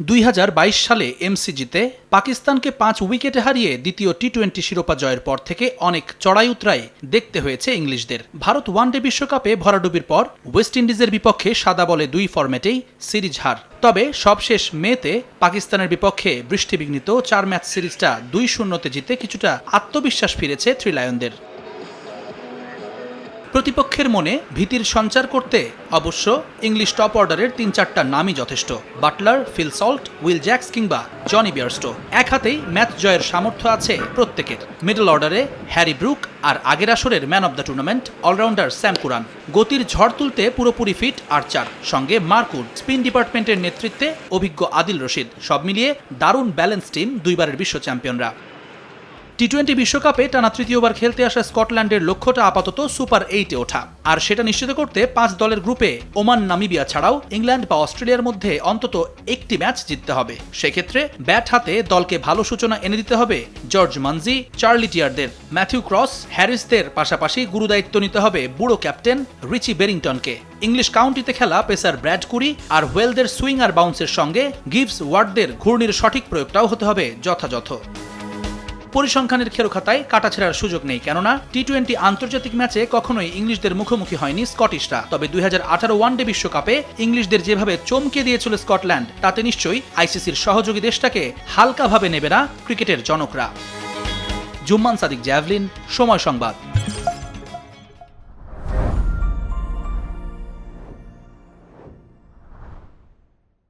দুই হাজার বাইশ সালে এমসিজিতে পাকিস্তানকে পাঁচ উইকেটে হারিয়ে দ্বিতীয় টি টোয়েন্টি শিরোপা জয়ের পর থেকে অনেক চড়াই উতরাই দেখতে হয়েছে ইংলিশদের। ভারত ওয়ানডে বিশ্বকাপে ভরাডুবির পর ওয়েস্ট ইন্ডিজের বিপক্ষে সাদা বলে দুই ফরম্যাটেই সিরিজ হার। তবে সবশেষ মেতে পাকিস্তানের বিপক্ষে বৃষ্টিবিঘ্নিত চার ম্যাচ সিরিজটা দুই শূন্যতে জিতে কিছুটা আত্মবিশ্বাস ফিরেছে থ্রি লায়নদের প্রতিপক্ষের মনে ভীতির সঞ্চার করতে অবশ্য ইংলিশ টপ অর্ডারের তিন চারটা নামই যথেষ্ট। Butler, Phil Salt, Will Jacks কিংবা জনি বিয়ারস্টো। এক হাতেই ম্যাচ জয়ের সামর্থ্য আছে প্রত্যেকের। মিডল অর্ডারে হ্যারি ব্রুক আর আগের আসরের man of the tournament allrounder Sam Curran. গতির ঝড় তুলতে পুরোপুরি ফিট আর্চার সঙ্গে মার্কুর স্পিন ডিপার্টমেন্টের নেতৃত্বে অভিজ্ঞ আদিল রশিদ। সব মিলিয়ে দারুণ ব্যালেন্স টিম দুইবারের বিশ্ব চ্যাম্পিয়নরা। টি টোয়েন্টি বিশ্বকাপে টানা তৃতীয়বার খেলতে আসা স্কটল্যান্ডের লক্ষ্যটা আপাতত সুপার এইটে ওঠা। আর সেটা নিশ্চিত করতে পাঁচ দলের গ্রুপে ওমান, নামিবিয়া ছাড়াও ইংল্যান্ড বা অস্ট্রেলিয়ার মধ্যে অন্তত একটি ম্যাচ জিততে হবে। সেক্ষেত্রে ব্যাট হাতে দলকে ভালো সূচনা এনে দিতে হবে জর্জ মানজি, চার্লি টিয়ারদের। ম্যাথিউ ক্রস, হ্যারিসদের পাশাপাশি গুরুদায়িত্ব নিতে হবে বুড়ো ক্যাপ্টেন রিচি বেরিংটনকে। ইংলিশ কাউন্টিতে খেলা পেসার ব্র্যাড কুরি আর ওয়েলদের সুইং আর বাউন্সের সঙ্গে গিভস ওয়ার্ডদের ঘূর্ণির সঠিক প্রয়োগটাও হতে হবে যথাযথ। পরিসংখ্যানের খেরোখাতায় কাটাছেড়ার সুযোগ নেই, কেননা টি টোয়েন্টি আন্তর্জাতিক ম্যাচে কখনোই ইংলিশদের মুখোমুখি হয়নি স্কটিশরা। তবে দুই হাজার আঠারো ওয়ানডে বিশ্বকাপে ইংলিশদের যেভাবে চমকে দিয়েছিল স্কটল্যান্ড, তাতে নিশ্চয়ই আইসিসির সহযোগী দেশটাকে হালকাভাবে নেবে না ক্রিকেটের জনকরা। জুম্মান সাদিক, জ্যাভলিন, সময় সংবাদ।